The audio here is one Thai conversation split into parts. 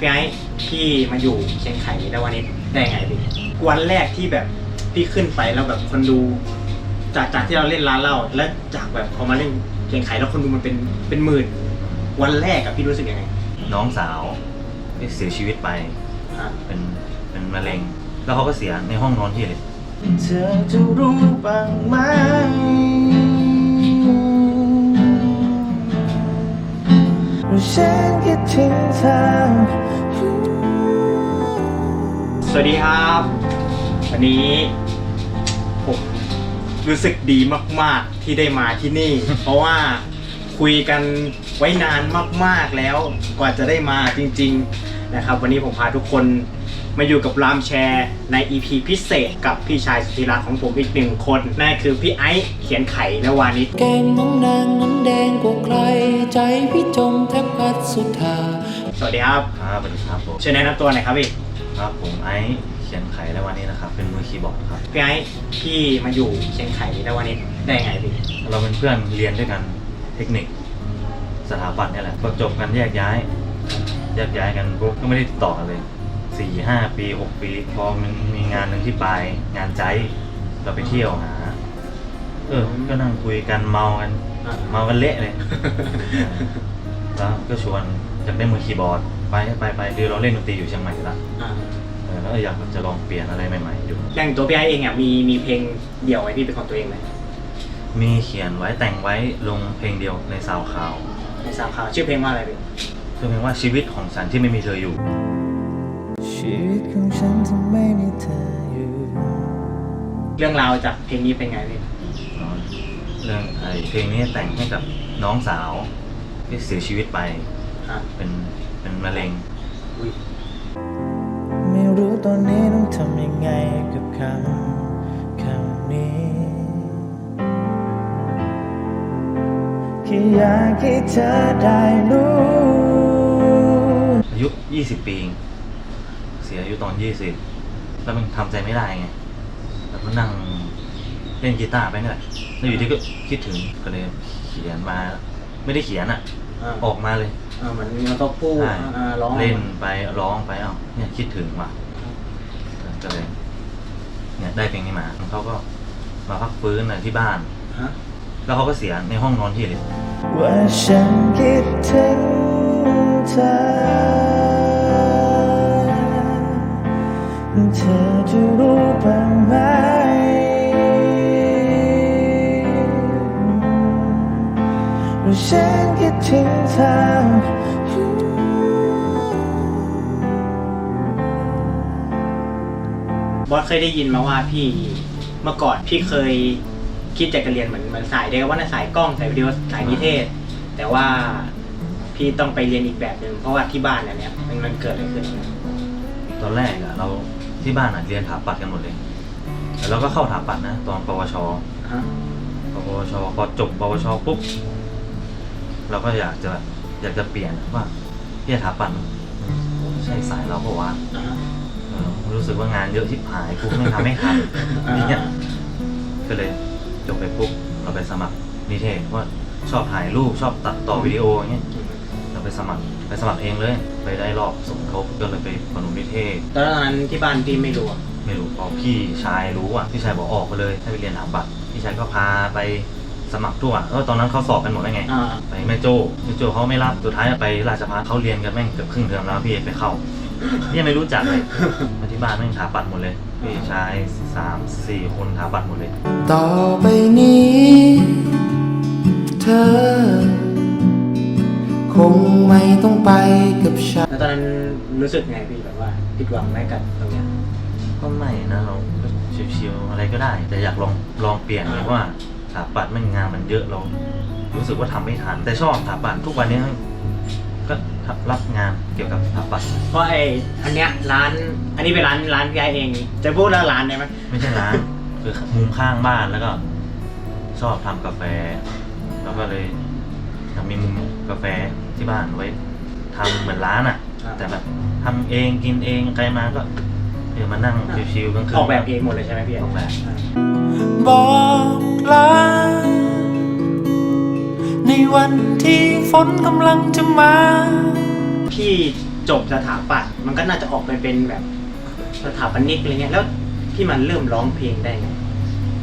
พี่ไอ้พี่มาอยู่เชียงไข่ได้วันนี้ได้ไงพี่วันแรกที่แบบพี่ขึ้นไปแล้วแบบคนดู จากจากที่เราเล่นร้านเหล้าแล้วจากแบบพอมาเล่นเชียงไข่แล้วคนดูมันเป็นเป็นหมื่น วันแรกอะพี่รู้สึกยังไงน้องสาวที่เสียชีวิตไป อะเป็นเป็นมะเร็ง แล้วเขาก็เสียในห้องนอนพี่เลย เธอจะรู้บ้างไหมว่าฉันคิดถึงเธอ สวัสดีครับวันนี้ผมรู้สึกดีมาก ๆ ที่ได้มาที่นี่ เพราะว่าคุยกันไว้นานมาก ๆ แล้วกว่าจะได้มาจริง ๆ นะครับ วันนี้ผมพาทุกคนมาอยู่กับรามแชร์ใน EP พิเศษกับพี่ชายสุธิรักของผมอีกหนึ่งคน นั่นคือพี่ไอซ์เขียนไข่นวานิชแก้มน้องนางนั้นแดงกว่าใคร ใจพี่จมแทบพัดสุดทาสวัสดีครับ ครับสวัสดีครับผมเชิญแนะนำตัวหน่อยครับพี่ ครับผมไอซ์เขียนไขในวันนี้นะครับ เป็นมือคีย์บอร์ดครับ พี่ไอซ์พี่มาอยู่เชียงไข่นวานิชได้ไงพี่เราเป็นเพื่อนเรียนด้วยกันเทคนิค สถาปัตย์เนี่ยแหละพอจบกันแยกย้ายแยกย้ายกันปุ๊บก็ไม่ได้ติดต่อกันเลยสี่ห้าปีหกปีพอมันมีงานหนึ่งที่ปลายงานใจเราไปเที่ยวหาเออก็นั่งคุยกันเมากันอ่าเมากันเละเลย แล้วก็ชวนอยากได้มือคีย์บอร์ด ไปไปไปคือเราเล่นดนตรีอยู่เชียงใหม่อยู่แล้วอ่าเออแล้วอยากจะลองเปลี่ยนอะไรใหม่ๆอยู่อย่างตัวพี่ไอเองอะมีมีเพลงเดี่ยวไหมพี่เป็นของตัวเองไหมมีเขียนไว้แต่งไว้ลงเพลงเดียวในซาวคลาวในสามข่าวชื่อเพลงว่าอะไรพี่คือเพลงว่าชีวิตของฉันที่ไม่มีเธออยู่ ชีวิตของฉันจะไม่มีเธออยู่ เรื่องราวจากเพลงนี้เป็นไงพี่เรื่องไอ้เพลงนี้แต่งให้กับน้องสาวที่เสียชีวิตไป อะเป็นเป็น มะเร็งอุ้ยไม่รู้ตอนนี้ต้องทำยังไงกับคำคำนี้ แค่อยากให้เธอได้รู้ อายุ 20 ปีเองเสียอายุตอน 20 แล้วมันทำใจไม่ได้ไง แล้วก็นั่งเล่นกีตาร์ไปนี่แหละแล้วอยู่ดีก็คิดถึงก็เลยเขียนมา ไม่ได้เขียนอะ อ่า ออกมาเลยอ่าเหมือนมันก็พูดใช่อ่าร้องเล่นไปร้องไปเอ้าเนี่ยคิดถึงว่ะก็เลย เนี่ยได้เพลงนี้มาเขาก็มาพักฟื้นในที่บ้าน ฮะแล้วเขาก็เสียในห้องนอนพี่เลย ว่าฉันคิดถึงเธอ เธอจะรู้บ้าง ถึงเธอบอสเคยได้ยินมาว่าพี่เมื่อก่อนพี่เคยคิดจะเรียนเหมือนเหมือนสายเดียวว่าน่าสายกล้องสายวิดีโอสายนิเทศ แต่ว่าพี่ต้องไปเรียนอีกแบบหนึ่งเพราะว่าที่บ้านอันเนี้ยมันมันเกิดอะไรขึ้นตอนแรกอะเราที่บ้านอะเรียนถาปัดกันหมดเลยแล้วเราก็เข้าถาปัดนะ ตอนปวช ฮะ ปวชพอจบปวชปุ๊บ เราก็อยากจะอยากจะเปลี่ยนว่าที่ถาปัดมันใช่สายเราเพราะว่าอ่าเออรู้สึกว่างานเยอะที่หายกูไม่ทำไม่ทันอ่านี่เงี้ยก็เลยจบไปปุ๊บเราไปสมัครนิเทศว่าชอบถ่ายรูปชอบตัดต่อวิดีโออย่างเงี้ยเราไปสมัครไปสมัครเองเลย ไปได้รอบสมทบก็เลยไปปนุนิเทศตอนนั้นที่บ้านพี่ไม่รู้อะไม่รู้พอพี่ชายรู้อะพี่ชายบอกออกไปเลยให้ไปเรียนถาปัดพี่ชายก็พาไป สมัครทั่วแล้วตอนนั้นเขาสอบกันหมดแล้วไง อ่าไปแม่โจ้แม่โจ้เขาไม่รับสุดท้ายไปราชภัฏเขาเรียนกันแม่งเกือบครึ่งเทอมแล้วพี่ไปเข้ายังไม่รู้จักเลยมาที่บ้านแม่งถาปัดหมดเลยพี่ชายสามสี่คนถาปัดหมดเลย ต่อไปนี้ เธอ คงไม่ต้องไปกับฉัน แล้วตอนนั้นรู้สึกไงพี่แบบว่าผิดหวังไหมกับตรงเนี้ย ก็ไม่นะเราก็ชิวๆอะไรก็ได้ แต่อยากลองลองเปลี่ยนเลยว่า ถาปัดแม่งงานมันเยอะเรา รู้สึกว่าทำไม่ทัน แต่ชอบถาปัดทุกวันนี้ก็รับงานเกี่ยวกับถาปัดเพราะไอ้อันเนี้ยร้าน อันนี้เป็นร้านร้านพี่ไอเอง จะพูดแล้วร้านได้ไหมไม่ใช่ร้าน คือมุมข้างบ้านแล้วก็ ชอบทำกาแฟ แล้วก็เลยอยากมีมุมกาแฟที่บ้านไว้ทำเหมือนร้านอะ แต่แบบทำเองกินเองใครมาก็เออมานั่งชิวๆกลางคืนออกแบบเองหมดเลยใช่ไหมพี่ออกแบบ บอกลา ในวันที่ฝนกำลังจะมา พี่จบสถาปัตย์มันก็น่าจะออกไปเป็นแบบสถาปนิกอะไรเงี้ยแล้วที่มันเริ่มร้องเพลงได้ไง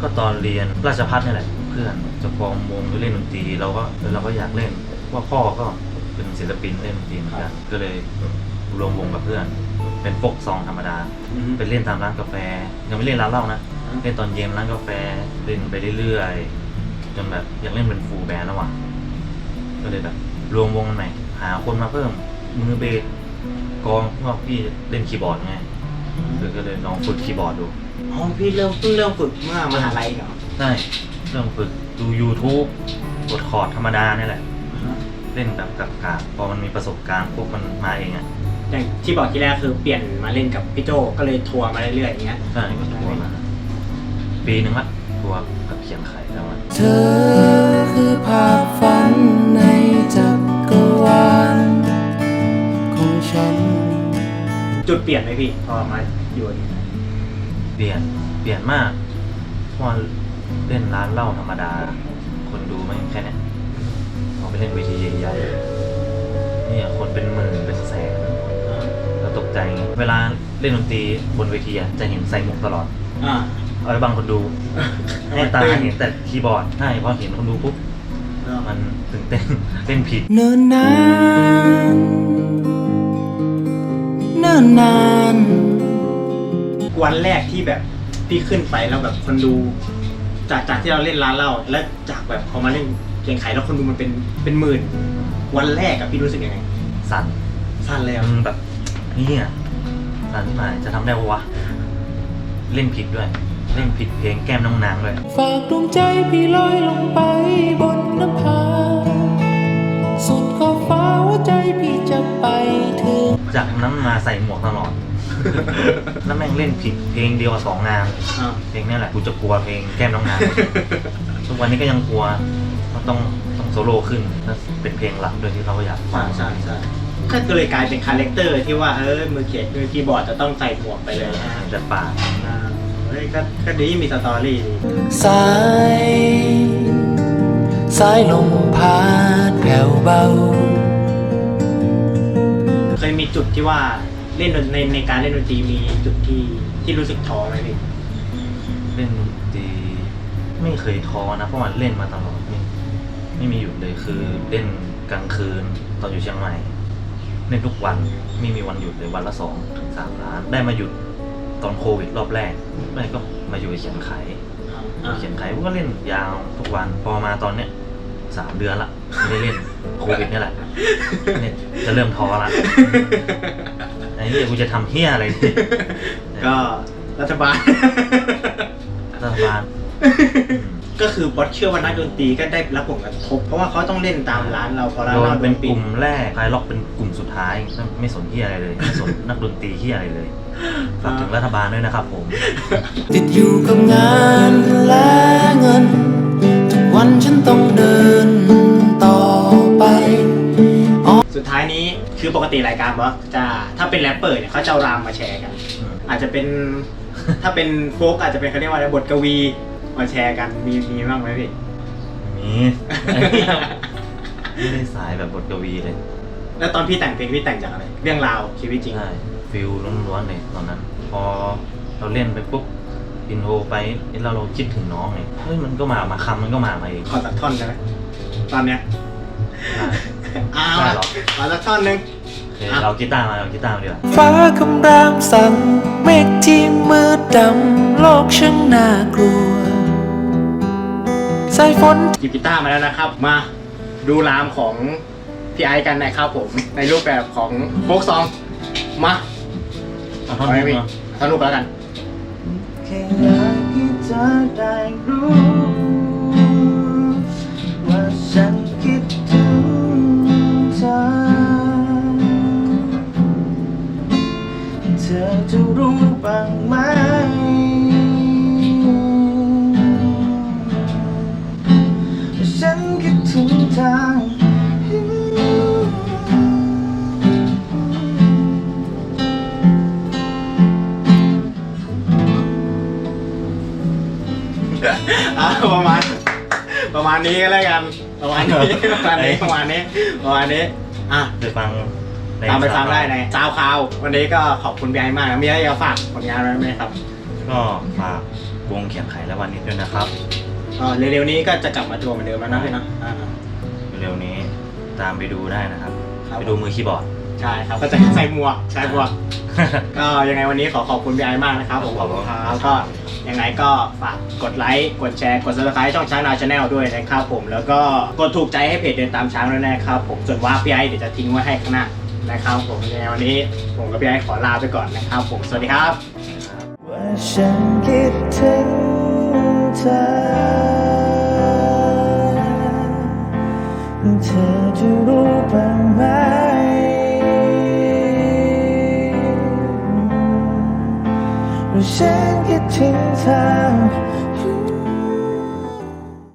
ก็ตอนเรียนราชพัฒนี่แหละเพื่อนจะฟอร์มวงหรือเล่นดนตรีเราก็เออเราก็อยากเล่นเพราะว่าพ่อก็เป็นศิลปินเล่นดนตรีเหมือนกันก็เลยรวมวงกับเพื่อน เป็นโฟกซองธรรมดา ไปเล่นตามร้านกาแฟยังไม่เล่นร้านเหล้านะ เล่นตอนเย็นร้านกาแฟเล่นไปเรื่อยๆจนแบบอยากเล่นเป็นฟูลแบนด์แล้วว่ะก็เลยแบบ รวมวงกันใหม่หาคนมาเพิ่มมือเบสกลองเพราะว่าพี่เล่นคีย์บอร์ดไงคือก็เลยลองฝึกคีย์บอร์ดดูอ๋อพี่เริ่มเพิ่งเริ่มฝึกเมื่อมหาลัยเหรอได้เริ่มฝึกดู YouTube กดคอร์ดธรรมดาเนี่ยแหละ เล่นแบบกับกาพอมันมีประสบการณ์พวกมันมาเองอะอย่างที่บอกที่แรกคือเปลี่ยนมาเล่นกับพี่โจก็เลยทัวร์มาเรื่อยๆอย่างเงี้ยใช่ก็ทัวร์มา ปีหนึ่งละทัวร์กับเขียนไข่แล้วมันเธอคือภาพฝันในจักรวาลของฉัน จุดเปลี่ยนไหมพี่พอมาอยู่นี่เปลี่ยนเปลี่ยนมากเพราะว่าเล่นร้านเหล้าธรรมดา คนดูไม่แค่เนี้ยพอไปเล่นเวทีใหญ่ๆเนี่ยคนเป็นหมื่นเป็นแสนเราตกใจไงเวลาเล่นดนตรีบนเวทีอะจะเห็นใส่หมวกตลอด อ่า เอาไปบังคนดูให้ตาเห็นแต่คีย์บอร์ดใช่พอเห็นคนดูปุ๊บมันตื่นเต้นเล่นผิดเนิ่นนานเนิ่นนานวันแรกที่แบบพี่ขึ้นไปแล้วแบบคนดู จากจากที่เราเล่นร้านเหล้าแล้วจากแบบพอมาเล่นเกียงไขแล้วคนดูมันเป็นเป็นหมื่น วันแรกอะพี่รู้สึกยังไงสั่นสั้นเลยอะมันแบบเนี่ยสั่นที่หมายจะทำได้ปะวะเล่นผิดด้วย เล่นผิดเพลงแก้มน้องนางด้วยฝากดวงใจพี่ลอยลงไปบนน้ำพาสุดขอบฟ้าหัวใจพี่จะไปถึงจากนั้นมาใส่หมวกตลอด แล้วแม่งเล่นผิดเพลงเดียวกับสองงานอ่าเพลงเนี้แหละกูจะกลัวเพลงแก้มน้องนางทุกวันนี้ก็ยังกลัวว่าต้องต้องโซโล่ขึ้นถ้าเป็นเพลงหลักด้วยที่เราอยากฟัใช่งใช่ใช่ก็เลยกลายเป็นคาแรคเตอร์ที่ว่าเออมือเขียนมือคีย์บอร์ดจะต้องใส่หมวกไปเลยนะแต่ปากอ่า เฮ้ยก็ก็ดีมีสตอรี่ดีสายสายลมพัดแผ่วเบา เคยมีจุดที่ว่าเล่นดนในในการเล่นดนตรีมีจุดที่ที่รู้สึกท้อไหมพี่เล่นดนตรีไม่เคยท้อนะเพราะมันเล่นมาตลอดไม่ไม่มีหยุดเลยคือเล่นกลางคืนตอนอยู่เชียงใหม่เล่นทุกวันไม่มีวันหยุดเลยวันละสองถึงสามล้านได้มาหยุดต อนโควิดรอบแรกไม่ก็มาอยู่เขียนไขอ่าเขียนไขก็เล่นยาวทุกวันพอมาตอนเนี้ยสามเดือนละไม่ได้เล่นโควิดเนี่ยแหละเนี่ยจะเริ่มท้อละไอ้เหี้ยกูจะทำเหี้ยอะไรเนี่ยก็รัฐบาลรัฐบาล ก็คือบอสเชื่อว่านักดนตรีก็ได้รับผลกระทบเพราะว่าเขาต้องเล่นตามร้านเราพอร้านโดนเราเป็นปิกดลุ่มแรกคลายล็อกเป็นกลุ่มสุดท้ายไม่ไม่สนที่อะไรเลย ไม่สนนักดนตรีที่อะไรเลยฝากถึงรัฐบาลด้วยนะครับผม ติดอยู่กับงานและเงิน ทุกวันฉันต้องเดินต่อไป สุดท้ายนี้คือปกติรายการบอสจะถ้าเป็นแรปเปอร์เนี่ยเขาจะเอารามมาแชร์กัน อาจจะเป็นถ้าเป็นโฟกอาจจะเป็นเขาเรียกว่าอะไรบทกวี มาแชร์กันมีมีบ้างไหมพี่มีไม่ได้สายแบบบทกวีเลยแล้วตอนพี่แต่งเพลงพี่แต่งจากอะไร เรื่องราวชีวิตจริง ใช่ฟิลล้วนๆเลยตอนนั้น พอเราเล่นไปปุ๊บอินโทรไปเอ้เราเราคิดถึงน้องไงเฮ้ยมันก็มามาคำมันก็มามาเองขอสักท่อนได้ไหมตอนเนี้ยได้อ้าวได้เหรอขอสักท่อนหนึงโอเคเรากีตาร์มาเรากีตาร์มาดีกว่าฟ้าคำรามสั่งเมฆที่มืดดำโลกช่างน่ากลัว สายฝนหยิบกีตาร์มาแล้วนะครับ มาดูรามของพี่ไอซ์กันนะครับผม ในรูปแบบของโฟกซอง มาเอาท่อนเอาไหมนี้พี่มาสนุกแล้วกัน แค่อยากให้เธอได้รู้ ว่าฉันคิดถึงเธอ เธอจะรู้บ้างไหม ดถึงเธออะประมาณ ประมาณนี้ก็แล้วกัน ประมาณนี้ประมาณนี้ประมาณนี้ประมาณนี้อะ ไปฟังในตามไปฟังได้ SoundCloud ในซาวคาววันนี้ก็ขอบคุณพี่ไอ้มากนะมีอะไรจะฝากผลงานอะไรไหมครับ ก็ฝากวงเขียนไขและวันนี้ด้วยนะครับ ก็เร็วๆนี้ก็จะกลับมาทัวร์เหมือนเดิมแล้วนะพี่เนาะอ่าเร็วๆนี้ ตามไปดูได้นะครับ ครับ ไปดูมือคีย์บอร์ด ใช่ครับก็จะใส่หมวกใส่หมวก ก็ยังไงวันนี้ขอขอบคุณพี่ไอมากนะครับผมขอบคุณครับแล้วก็ยังไงก็ฝากกดไลค์กดแชร์กด subscribe ช่องช้างนาชาแนลด้วยนะครับผมแล้วก็กดถูกใจให้เพจเดินตามช้างด้วยนะครับผมส่วนว่าพี่ไอเดี๋ยวจะทิ้งไว้ให้ข้างหน้านะครับผมยังไงวันนี้ผมกับพี่ไอขอลาไปก่อนนะครับผมสวัสดีครับ ว่าฉันคิดถึงเธอ ว่